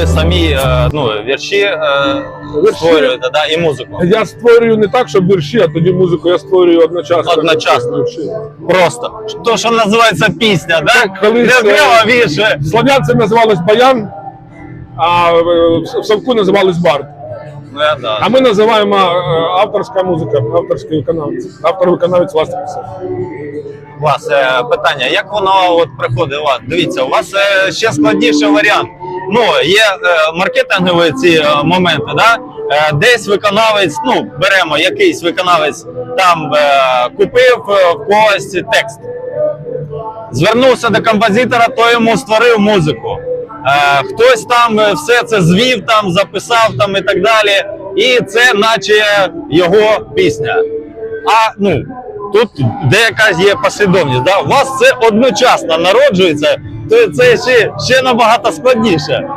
ви самі е, ну, вірші е, Вірші. створюєте да, і музику. Я створюю не так, щоб вірші, а тоді музику я створюю одночасно. Одночасно. Вірші. Просто то, що називається пісня, да? Так, колись, не окремо е, вірші. Слов'янці називалось баян, а в в Савку називалось бард. Ну, я, да. А ми називаємо е, авторська музика, авторський виконавець. Автор виконавець власне писав. У вас е, питання, як воно от приходить у вас? Дивіться, у вас е, ще складніший варіант. Ну, є е, маркетингові ці е, моменти, да? Е, десь виконавець, ну, беремо якийсь виконавець там купив в когось текст. Звернувся до композитора, той йому створив музику. Хтось там все це звів, там, записав там і так далі. І це наче його пісня. А ну тут деяка є послідовність. Да? У вас це одночасно народжується, то це ще, ще набагато складніше.